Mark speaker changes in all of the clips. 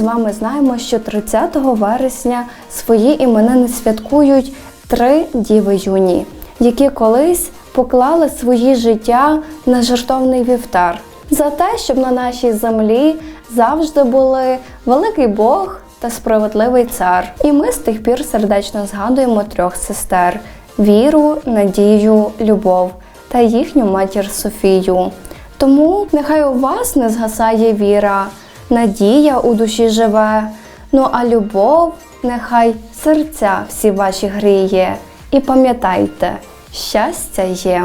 Speaker 1: з вами знаємо, що 30 вересня свої іменини святкують три діви юні, які колись поклали свої життя на жертовний вівтар за те, щоб на нашій землі завжди були великий Бог та справедливий цар. І ми з тих пір сердечно згадуємо трьох сестер: віру, надію, любов та їхню матір Софію. Тому нехай у вас не згасає віра, надія у душі живе, ну а любов нехай серця всі ваші гріє. І пам'ятайте, щастя є.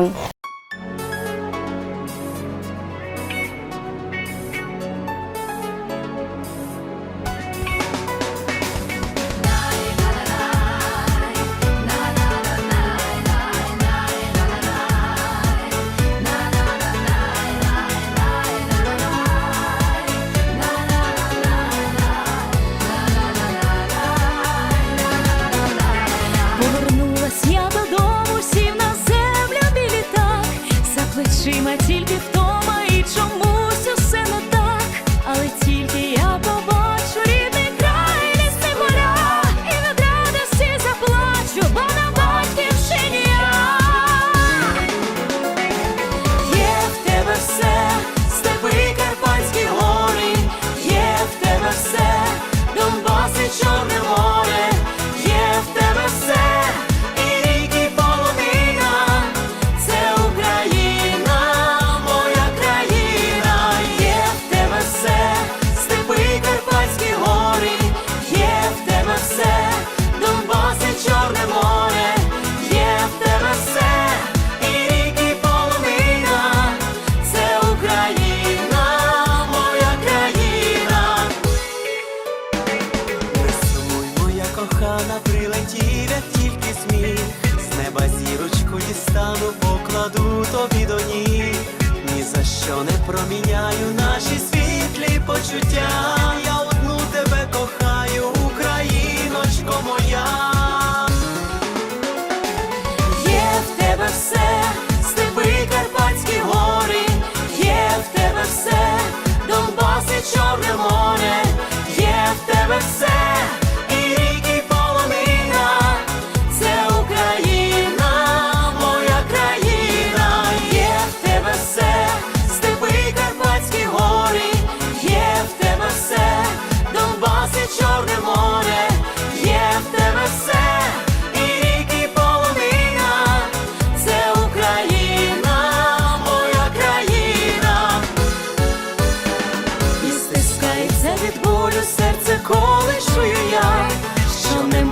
Speaker 2: Повернулась я додому, сів на землю білі так, за плечима тільки
Speaker 3: тобі до ніг. Ні за що не проміняю наші світлі почуття. Я одну тебе кохаю, Україночко моя.
Speaker 2: Є в тебе все, степи Карпатські гори, є в тебе все, Донбас і Чорне море, є в тебе все,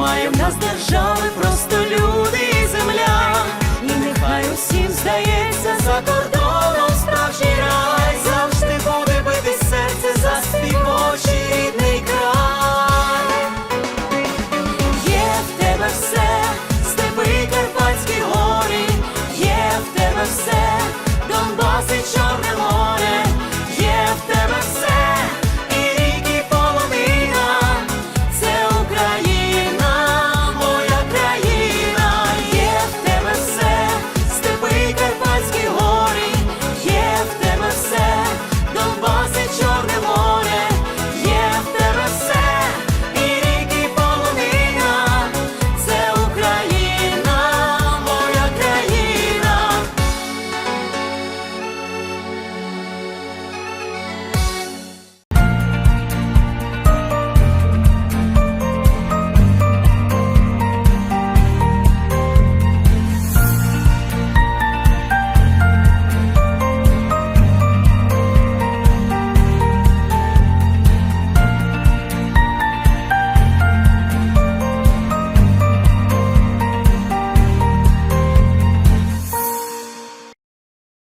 Speaker 2: немає в нас держави